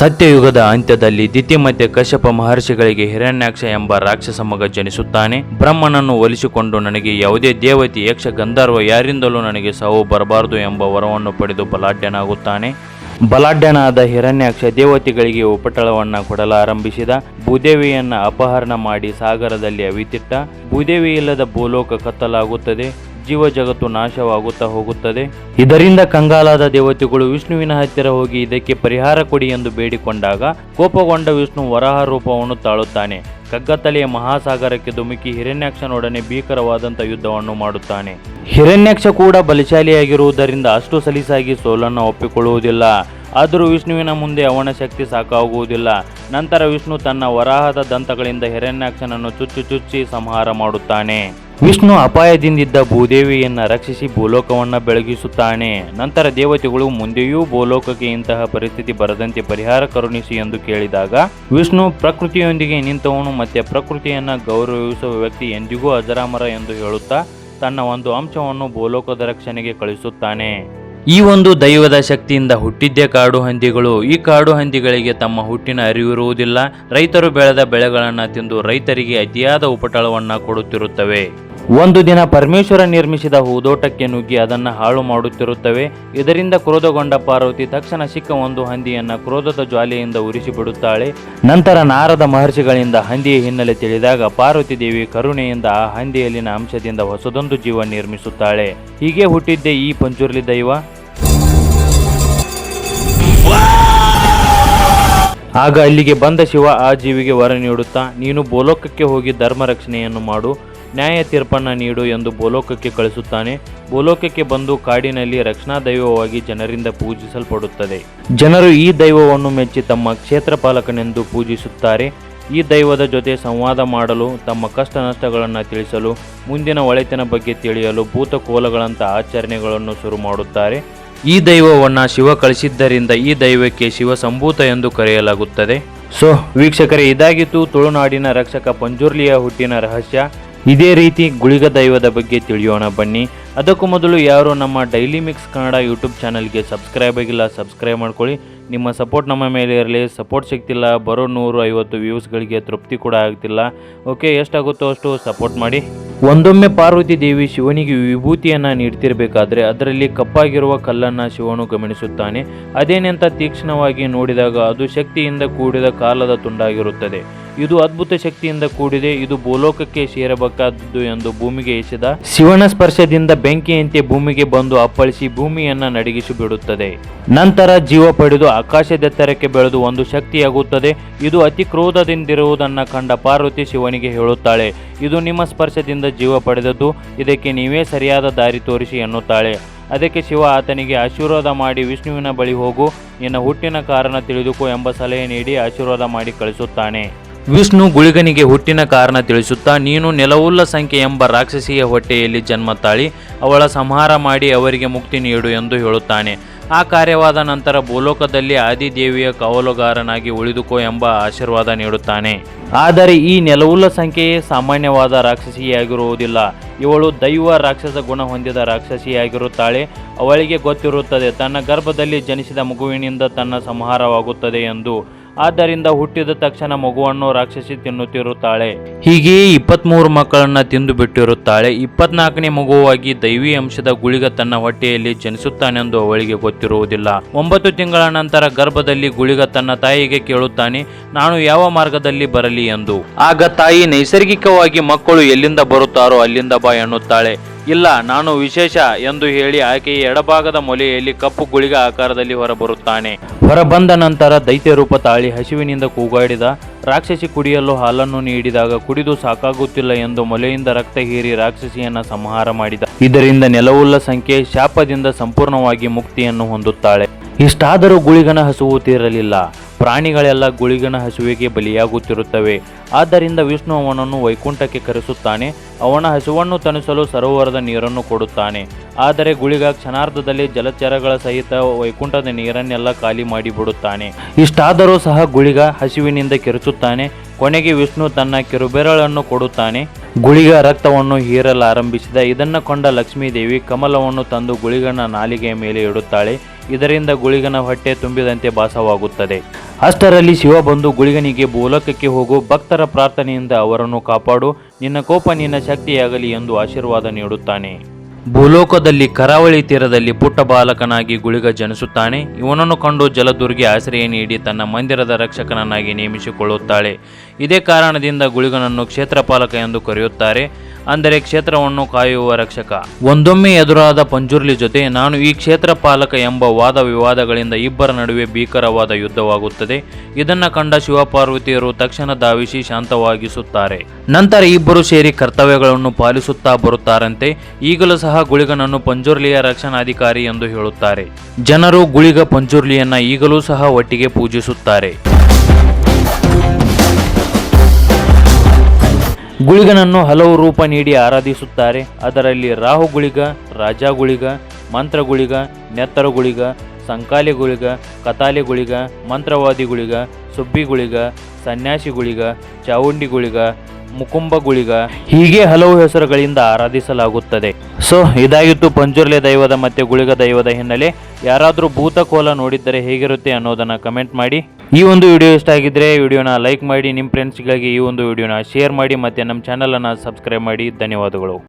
ಸತ್ಯಯುಗದ ಅಂತ್ಯದಲ್ಲಿ ದಿತಿ ಕಶ್ಯಪ ಮಹರ್ಷಿಗಳಿಗೆ ಹಿರಣ್ಯಾಕ್ಷ ಎಂಬ ರಾಕ್ಷಸ ಮಗ ಜನಿಸುತ್ತಾನೆ. ಬ್ರಹ್ಮನನ್ನು ಒಲಿಸಿಕೊಂಡು ನನಗೆ ಯಾವುದೇ ದೇವತೆ, ಯಕ್ಷ, ಗಂಧರ್ವ ಯಾರಿಂದಲೂ ನನಗೆ ಸಾವು ಬರಬಾರದು ಎಂಬ ವರವನ್ನು ಪಡೆದು ಬಲಾಢ್ಯನಾಗುತ್ತಾನೆ. ಬಲಾಢ್ಯನಾದ ಹಿರಣ್ಯಾಕ್ಷ ದೇವತೆಗಳಿಗೆ ಉಪಟಳವನ್ನ ಕೊಡಲಾರಂಭಿಸಿದ. ಭೂದೇವಿಯನ್ನ ಅಪಹರಣ ಮಾಡಿ ಸಾಗರದಲ್ಲಿ ಅವಿತಿಟ್ಟ. ಭೂದೇವಿ ಇಲ್ಲದ ಭೂಲೋಕ ಕತ್ತಲಾಗುತ್ತದೆ. ಜೀವ ಜಗತ್ತು ನಾಶವಾಗುತ್ತಾ ಹೋಗುತ್ತದೆ. ಇದರಿಂದ ಕಂಗಾಲಾದ ದೇವತೆಗಳು ವಿಷ್ಣುವಿನ ಹತ್ತಿರ ಹೋಗಿ ಇದಕ್ಕೆ ಪರಿಹಾರ ಕೊಡಿ ಎಂದು ಬೇಡಿಕೊಂಡಾಗ ಕೋಪಗೊಂಡ ವಿಷ್ಣು ವರಾಹ ರೂಪವನ್ನು ತಾಳುತ್ತಾನೆ. ಕಗ್ಗತ್ತಲೆಯ ಮಹಾಸಾಗರಕ್ಕೆ ಧುಮುಕಿ ಹಿರಣ್ಯಾಕ್ಷನೊಡನೆ ಭೀಕರವಾದಂಥ ಯುದ್ಧವನ್ನು ಮಾಡುತ್ತಾನೆ. ಹಿರಣ್ಯಾಕ್ಷ ಕೂಡ ಬಲಶಾಲಿಯಾಗಿರುವುದರಿಂದ ಅಷ್ಟು ಸಲೀಸಾಗಿ ಸೋಲನ್ನು ಒಪ್ಪಿಕೊಳ್ಳುವುದಿಲ್ಲ. ಆದರೂ ವಿಷ್ಣುವಿನ ಮುಂದೆ ಅವನ ಶಕ್ತಿ ಸಾಕಾಗುವುದಿಲ್ಲ. ನಂತರ ವಿಷ್ಣು ತನ್ನ ವರಾಹದ ದಂತಗಳಿಂದ ಹಿರಣ್ಯಾಕ್ಷನನ್ನು ಚುಚ್ಚು ಚುಚ್ಚಿ ಸಂಹಾರ ಮಾಡುತ್ತಾನೆ. ವಿಷ್ಣು ಅಪಾಯದಿಂದಿದ್ದ ಭೂದೇವಿಯನ್ನು ರಕ್ಷಿಸಿ ಭೂಲೋಕವನ್ನ ಬೆಳಗಿಸುತ್ತಾನೆ. ನಂತರ ದೇವತೆಗಳು ಮುಂದೆಯೂ ಭೂಲೋಕಕ್ಕೆ ಇಂತಹ ಪರಿಸ್ಥಿತಿ ಬರದಂತೆ ಪರಿಹಾರ ಕರುಣಿಸಿ ಎಂದು ಕೇಳಿದಾಗ, ವಿಷ್ಣು ಪ್ರಕೃತಿಯೊಂದಿಗೆ ನಿಂತವನು ಮತ್ತೆ ಪ್ರಕೃತಿಯನ್ನು ಗೌರವಿಸುವ ವ್ಯಕ್ತಿ ಎಂದಿಗೂ ಅಜರಾಮರ ಎಂದು ಹೇಳುತ್ತಾ, ತನ್ನ ಒಂದು ಅಂಶವನ್ನು ಭೂಲೋಕದ ರಕ್ಷಣೆಗೆ ಕಳಿಸುತ್ತಾನೆ ಈ ಒಂದು ದೈವದ ಶಕ್ತಿಯಿಂದ ಹುಟ್ಟಿದ್ದೇ ಕಾಡು ಹಂದಿಗಳು, ಈ ಕಾಡು ಹಂದಿಗಳಿಗೆ ತಮ್ಮ ಹುಟ್ಟಿನ ಅರಿವಿರುವುದಿಲ್ಲ. ರೈತರು ಬೆಳೆದ ಬೆಳೆಗಳನ್ನು ತಿಂದು ರೈತರಿಗೆ ಅತಿಯಾದ ಉಪಟಳವನ್ನು ಕೊಡುತ್ತಿರುತ್ತವೆ. ಒಂದು ದಿನ ಪರಮೇಶ್ವರ ನಿರ್ಮಿಸಿದ ಹೂದೋಟಕ್ಕೆ ನುಗ್ಗಿ ಅದನ್ನು ಹಾಳು ಮಾಡುತ್ತಿರುತ್ತವೆ. ಇದರಿಂದ ಕ್ರೋಧಗೊಂಡ ಪಾರ್ವತಿ ತಕ್ಷಣ ಸಿಕ್ಕ ಒಂದು ಹಂದಿಯನ್ನು ಕ್ರೋಧದ ಜ್ವಾಲೆಯಿಂದ ಉರಿಸಿಬಿಡುತ್ತಾಳೆ ನಂತರ ನಾರದ ಮಹರ್ಷಿಗಳಿಂದ ಹಂದಿಯ ಹಿನ್ನೆಲೆ ತಿಳಿದಾಗ ಪಾರ್ವತಿ ದೇವಿ ಕರುಣೆಯಿಂದ ಆ ಹಂದಿಯಲ್ಲಿನ ಅಂಶದಿಂದ ಹೊಸದೊಂದು ಜೀವ ನಿರ್ಮಿಸುತ್ತಾಳೆ. ಹೀಗೆ ಹುಟ್ಟಿದ್ದೇ ಈ ಪಂಚುರ್ಲಿ ದೈವ. ಆಗ ಅಲ್ಲಿಗೆ ಬಂದ ಶಿವ ಆ ಜೀವಿಗೆ ವರ ನೀಡುತ್ತಾ, ನೀನು ಬೋಲೋಕಕ್ಕೆ ಹೋಗಿ ಧರ್ಮ ರಕ್ಷಣೆಯನ್ನು ಮಾಡು. ನ್ಯಾಯ ತೀರ್ಪನ್ನು ನೀಡು ಎಂದು ಬೋಲೋಕಕ್ಕೆ ಕಳಿಸುತ್ತಾನೆ. ಬೋಲೋಕಕ್ಕೆ ಬಂದು ಕಾಡಿನಲ್ಲಿ ರಕ್ಷಣಾ ದೈವವಾಗಿ ಜನರಿಂದ ಪೂಜಿಸಲ್ಪಡುತ್ತದೆ. ಜನರು ಈ ದೈವವನ್ನು ಮೆಚ್ಚಿ ತಮ್ಮ ಕ್ಷೇತ್ರ ಪಾಲಕನೆಂದು ಪೂಜಿಸುತ್ತಾರೆ. ಈ ದೈವದ ಜೊತೆ ಸಂವಾದ ಮಾಡಲು, ತಮ್ಮ ಕಷ್ಟ ನಷ್ಟಗಳನ್ನು ತಿಳಿಸಲು, ಮುಂದಿನ ಒಳಿತಿನ ಬಗ್ಗೆ ತಿಳಿಯಲು ಭೂತಕೋಲಗಳಂಥ ಆಚರಣೆಗಳನ್ನು ಶುರು ಮಾಡುತ್ತಾರೆ. ಈ ದೈವವನ್ನು ಶಿವ ಕಳಿಸಿದ್ದರಿಂದ ಈ ದೈವಕ್ಕೆ ಶಿವ ಸಂಭೂತ ಎಂದು ಕರೆಯಲಾಗುತ್ತದೆ. ಸೊ, ವೀಕ್ಷಕರೇ, ಇದಾಗಿತ್ತು ತುಳುನಾಡಿನ ರಕ್ಷಕ ಪಂಜುರ್ಲಿಯ ಹುಟ್ಟಿನ ರಹಸ್ಯ. ಇದೇ ರೀತಿ ಗುಳಿಗ ದೈವದ ಬಗ್ಗೆ ತಿಳಿಯೋಣ ಬನ್ನಿ. ಅದಕ್ಕೂ ಮೊದಲು ಯಾರು ನಮ್ಮ ಡೈಲಿ ಮಿಕ್ಸ್ ಕನ್ನಡ ಯೂಟ್ಯೂಬ್ ಚಾನಲ್ಗೆ ಸಬ್ಸ್ಕ್ರೈಬ್ ಆಗಿಲ್ಲ, ಸಬ್ಸ್ಕ್ರೈಬ್ ಮಾಡ್ಕೊಳ್ಳಿ. ನಿಮ್ಮ ಸಪೋರ್ಟ್ ನಮ್ಮ ಮೇಲೆ ಇರಲಿ. ಸಪೋರ್ಟ್ ಸಿಗ್ತಿಲ್ಲ, ಬರೋ ನೂರು ಐವತ್ತು ವ್ಯೂಸ್ಗಳಿಗೆ ತೃಪ್ತಿ ಕೂಡ ಆಗ್ತಿಲ್ಲ. ಓಕೆ, ಎಷ್ಟಾಗುತ್ತೋ ಅಷ್ಟು ಸಪೋರ್ಟ್ ಮಾಡಿ. ಒಂದೊಮ್ಮೆ ಪಾರ್ವತಿ ದೇವಿ ಶಿವನಿಗೆ ವಿಭೂತಿಯನ್ನು ನೀಡ್ತಿರಬೇಕಾದ್ರೆ ಅದರಲ್ಲಿ ಕಪ್ಪಾಗಿರುವ ಕಲ್ಲನ್ನು ಶಿವನು ಗಮನಿಸುತ್ತಾನೆ. ಅದೇನೆಂತ ತೀಕ್ಷ್ಣವಾಗಿ ನೋಡಿದಾಗ ಅದು ಶಕ್ತಿಯಿಂದ ಕೂಡಿದ ಕಾಲದ ತುಂಡಾಗಿರುತ್ತದೆ. ಇದು ಅದ್ಭುತ ಶಕ್ತಿಯಿಂದ ಕೂಡಿದೆ, ಇದು ಭೂಲೋಕಕ್ಕೆ ಸೇರಬೇಕಾದದ್ದು ಎಂದು ಭೂಮಿಗೆ ಎಸೆದ ಶಿವನ ಸ್ಪರ್ಶದಿಂದ ಬೆಂಕಿಯಂತೆ ಭೂಮಿಗೆ ಬಂದು ಅಪ್ಪಳಿಸಿ ಭೂಮಿಯನ್ನ ನಡಗಿಸಿ ಬಿಡುತ್ತದೆ. ನಂತರ ಜೀವ ಪಡೆದು ಆಕಾಶದೆತ್ತರಕ್ಕೆ ಬೆಳೆದು ಒಂದು ಶಕ್ತಿಯಾಗುತ್ತದೆ. ಇದು ಅತಿ ಕ್ರೋಧದಿಂದಿರುವುದನ್ನು ಕಂಡ ಪಾರ್ವತಿ ಶಿವನಿಗೆ ಹೇಳುತ್ತಾಳೆ, ಇದು ನಿಮ್ಮ ಸ್ಪರ್ಶದಿಂದ ಜೀವ ಪಡೆದದ್ದು, ಇದಕ್ಕೆ ನೀವೇ ಸರಿಯಾದ ದಾರಿ ತೋರಿಸಿ ಎನ್ನುತ್ತಾಳೆ. ಅದಕ್ಕೆ ಶಿವ ಆತನಿಗೆ, ಆಶೀರ್ವಾದ ಮಾಡಿ ವಿಷ್ಣುವಿನ ಬಳಿ ಹೋಗು, ನಿನ್ನ ಹುಟ್ಟಿನ ಕಾರಣ ತಿಳಿದುಕೋ ಎಂಬ ಸಲಹೆ ನೀಡಿ ಆಶೀರ್ವಾದ ಮಾಡಿ ಕಳಿಸುತ್ತಾನೆ. ವಿಷ್ಣು ಗುಳಿಗನಿಗೆ ಹುಟ್ಟಿನ ಕಾರಣ ತಿಳಿಸುತ್ತಾ, ನೀನು ನೆಲವುಲ್ಲ ಸಂಖ್ಯೆ ಎಂಬ ರಾಕ್ಷಸಿಯ ಹೊಟ್ಟೆಯಲ್ಲಿ ಜನ್ಮ ತಾಳಿ, ಅವಳ ಸಂಹಾರ ಮಾಡಿ ಅವರಿಗೆ ಮುಕ್ತಿ ನೀಡು ಎಂದು ಹೇಳುತ್ತಾನೆ. ಆ ಕಾರ್ಯವಾದ ನಂತರ ಭೂಲೋಕದಲ್ಲಿ ಆದಿದೇವಿಯ ಕಾವಲುಗಾರನಾಗಿ ಉಳಿದುಕೋ ಎಂಬ ಆಶೀರ್ವಾದ ನೀಡುತ್ತಾನೆ. ಆದರೆ ಈ ನೆಲವುಲ್ಲ ಸಂಖ್ಯೆಯೇ ಸಾಮಾನ್ಯವಾದ ರಾಕ್ಷಸಿಯಾಗಿರುವುದಿಲ್ಲ. ಇವಳು ದೈವ ರಾಕ್ಷಸ ಗುಣ ಹೊಂದಿದ ರಾಕ್ಷಸಿಯಾಗಿರುತ್ತಾಳೆ. ಅವಳಿಗೆ ಗೊತ್ತಿರುತ್ತದೆ, ತನ್ನ ಗರ್ಭದಲ್ಲಿ ಜನಿಸಿದ ಮಗುವಿನಿಂದ ತನ್ನ ಸಂಹಾರವಾಗುತ್ತದೆ ಎಂದು. ಆದ್ದರಿಂದ ಹುಟ್ಟಿದ ತಕ್ಷಣ ಮಗುವನ್ನು ರಾಕ್ಷಸಿ ತಿನ್ನುತ್ತಿರುತ್ತಾಳೆ. ಹೀಗೆಯೇ ಇಪ್ಪತ್ಮೂರು ಮಕ್ಕಳನ್ನ ತಿಂದು ಬಿಟ್ಟಿರುತ್ತಾಳೆ ಇಪ್ಪತ್ನಾಲ್ಕನೇ ಮಗುವಾಗಿ ದೈವಿ ಅಂಶದ ಗುಳಿಗ ತನ್ನ ಹೊಟ್ಟೆಯಲ್ಲಿ ಜನಿಸುತ್ತಾನೆಂದು ಅವಳಿಗೆ ಗೊತ್ತಿರುವುದಿಲ್ಲ. ಒಂಬತ್ತು ತಿಂಗಳ ನಂತರ ಗರ್ಭದಲ್ಲಿ ಗುಳಿಗ ತನ್ನ ತಾಯಿಗೆ ಕೇಳುತ್ತಾನೆ, ನಾನು ಯಾವ ಮಾರ್ಗದಲ್ಲಿ ಬರಲಿ? ಎಂದು. ಆಗ ತಾಯಿ ನೈಸರ್ಗಿಕವಾಗಿ ಮಕ್ಕಳು ಎಲ್ಲಿಂದ ಬರುತ್ತಾರೋ ಅಲ್ಲಿಂದ ಬಾ ಎನ್ನುತ್ತಾಳೆ. ಇಲ್ಲ, ನಾನು ವಿಶೇಷ ಎಂದು ಹೇಳಿ ಆಕೆಯ ಎಡಭಾಗದ ಮೊಲೆಯಲ್ಲಿ ಕಪ್ಪು ಗುಳಿಗ ಆಕಾರದಲ್ಲಿ ಹೊರಬರುತ್ತಾನೆ. ಹೊರಬಂದ ನಂತರ ದೈತ್ಯ ರೂಪ ತಾಳಿ ಹಸಿವಿನಿಂದ ಕೂಗಾಡಿದ, ರಾಕ್ಷಸಿ ಕುಡಿಯಲು ಹಾಲನ್ನು ನೀಡಿದಾಗ ಕುಡಿದು ಸಾಕಾಗುತ್ತಿಲ್ಲ ಎಂದು ಮೊಲೆಯಿಂದ ರಕ್ತ ಹೀರಿ ರಾಕ್ಷಸಿಯನ್ನ ಸಂಹಾರ ಮಾಡಿದ. ಇದರಿಂದ ನೆಲವುಳ್ಳ ಸಂಖ್ಯೆ ಶಾಪದಿಂದ ಸಂಪೂರ್ಣವಾಗಿ ಮುಕ್ತಿಯನ್ನು ಹೊಂದುತ್ತಾಳೆ. ಇಷ್ಟಾದರೂ ಗುಳಿಗನ ಹಸುವು ತೀರಲಿಲ್ಲ. ಪ್ರಾಣಿಗಳೆಲ್ಲ ಗುಳಿಗನ ಹಸುವಿಗೆ ಬಲಿಯಾಗುತ್ತಿರುತ್ತವೆ. ಆದ್ದರಿಂದ ವಿಷ್ಣು ಅವನನ್ನು ವೈಕುಂಠಕ್ಕೆ ಕರೆಸುತ್ತಾನೆ. ಅವನ ಹಸುವನ್ನು ತಣಿಸಲು ಸರೋವರದ ನೀರನ್ನು ಕೊಡುತ್ತಾನೆ. ಆದರೆ ಗುಳಿಗ ಕ್ಷಣಾರ್ಧದಲ್ಲಿ ಜಲಚರಗಳ ಸಹಿತ ವೈಕುಂಠದ ನೀರನ್ನೆಲ್ಲ ಖಾಲಿ ಮಾಡಿಬಿಡುತ್ತಾನೆ. ಇಷ್ಟಾದರೂ ಸಹ ಗುಳಿಗ ಹಸಿವಿನಿಂದ ಕೆರಚುತ್ತಾನೆ. ಕೊನೆಗೆ ವಿಷ್ಣು ತನ್ನ ಕಿರುಬೆರಳನ್ನು ಕೊಡುತ್ತಾನೆ. ಗುಳಿಗ ರಕ್ತವನ್ನು ಹೀರಲಾರಂಭಿಸಿದ ಇದನ್ನು ಕೊಂಡ ಲಕ್ಷ್ಮೀದೇವಿ ಕಮಲವನ್ನು ತಂದು ಗುಳಿಗನ ನಾಲಿಗೆಯ ಮೇಲೆ ಇಡುತ್ತಾಳೆ. ಇದರಿಂದ ಗುಳಿಗನ ಹೊಟ್ಟೆ ತುಂಬಿದಂತೆ ಭಾಸವಾಗುತ್ತದೆ. ಅಷ್ಟರಲ್ಲಿ ಶಿವ ಬಂದು ಗುಳಿಗನಿಗೆ ಭೂಲೋಕಕ್ಕೆ ಹೋಗು, ಭಕ್ತರ ಪ್ರಾರ್ಥನೆಯಿಂದ ಅವರನ್ನು ಕಾಪಾಡು, ನಿನ್ನ ಕೋಪ ನಿನ್ನ ಶಕ್ತಿಯಾಗಲಿ ಎಂದು ಆಶೀರ್ವಾದ ನೀಡುತ್ತಾನೆ. ಭೂಲೋಕದಲ್ಲಿ ಕರಾವಳಿ ತೀರದಲ್ಲಿ ಪುಟ್ಟ ಬಾಲಕನಾಗಿ ಗುಳಿಗ ಜನಿಸುತ್ತಾನೆ. ಇವನನ್ನು ಕಂಡು ಜಲದುರ್ಗೆ ಆಶ್ರಯ ನೀಡಿ ತನ್ನ ಮಂದಿರದ ರಕ್ಷಕನನ್ನಾಗಿ ನೇಮಿಸಿಕೊಳ್ಳುತ್ತಾಳೆ. ಇದೇ ಕಾರಣದಿಂದ ಗುಳಿಗನನ್ನು ಕ್ಷೇತ್ರಪಾಲಕ ಎಂದು ಕರೆಯುತ್ತಾರೆ. ಅಂದರೆ ಕ್ಷೇತ್ರವನ್ನು ಕಾಯುವ ರಕ್ಷಕ. ಒಂದೊಮ್ಮೆ ಎದುರಾದ ಪಂಜುರ್ಲಿ ಜೊತೆ ನಾನು ಈ ಕ್ಷೇತ್ರ ಪಾಲಕ ಎಂಬ ವಾದ ವಿವಾದಗಳಿಂದ ಇಬ್ಬರ ನಡುವೆ ಭೀಕರವಾದ ಯುದ್ಧವಾಗುತ್ತದೆ. ಇದನ್ನ ಕಂಡ ಶಿವಪಾರ್ವತಿಯರು ತಕ್ಷಣ ಧಾವಿಸಿ ಶಾಂತವಾಗಿಸುತ್ತಾರೆ. ನಂತರ ಇಬ್ಬರು ಸೇರಿ ಕರ್ತವ್ಯಗಳನ್ನು ಪಾಲಿಸುತ್ತಾ ಬರುತ್ತಾರಂತೆ. ಈಗಲೂ ಸಹ ಗುಳಿಗನನ್ನು ಪಂಜುರ್ಲಿಯ ರಕ್ಷಣಾಧಿಕಾರಿ ಎಂದು ಹೇಳುತ್ತಾರೆ. ಜನರು ಗುಳಿಗ ಪಂಜುರ್ಲಿಯನ್ನ ಈಗಲೂ ಸಹ ಒಟ್ಟಿಗೆ ಪೂಜಿಸುತ್ತಾರೆ. ಗುಳಿಗನನ್ನು ಹಲವು ರೂಪ ನೀಡಿ ಆರಾಧಿಸುತ್ತಾರೆ. ಅದರಲ್ಲಿ ರಾಹು ಗುಳಿಗ, ರಾಜಾ ಗುಳಿಗ, ಮಂತ್ರ ಗುಳಿಗ ನೆತ್ತರ ಗುಳಿಗ, ಸಂಕಾಲಿ ಗುಳಿಗ ಕತಾಲಿ ಗುಳಿಗ, ಮಂತ್ರವಾದಿ ಗುಳಿಗ, ಸುಬ್ಬಿ ಗುಳಿಗ, ಸನ್ಯಾಸಿ ಗುಳಿಗ, ಚಾವುಂಡಿ ಗುಳಿಗ ಮುಕುಂಬ ಗುಳಿಗ ಹೀಗೆ ಹಲವು ಹೆಸರುಗಳಿಂದ ಆರಾಧಿಸಲಾಗುತ್ತದೆ. ಸೊ, ಇದಾಗಿತ್ತು ಪಂಜುರ್ಲೆ ದೈವದ ಮತ್ತೆ ಗುಳಿಗ ದೈವದ ಹಿನ್ನೆಲೆ. ಯಾರಾದರೂ ಭೂತಕೋಲ ನೋಡಿದ್ದರೆ ಹೇಗಿರುತ್ತೆ ಅನ್ನೋದನ್ನು ಕಮೆಂಟ್ ಮಾಡಿ. ಈ ಒಂದು ವಿಡಿಯೋ ಇಷ್ಟ ಆಗಿದ್ದರೆ ವಿಡಿಯೋನ ಲೈಕ್ ಮಾಡಿ ನಿಮ್ಮ ಫ್ರೆಂಡ್ಸ್ಗಳಿಗೆ ಈ ಒಂದು ವಿಡಿಯೋನ ಶೇರ್ ಮಾಡಿ, ಮತ್ತು ನಮ್ಮ ಚಾನಲನ್ನು ಸಬ್ಸ್ಕ್ರೈಬ್ ಮಾಡಿ. ಧನ್ಯವಾದಗಳು.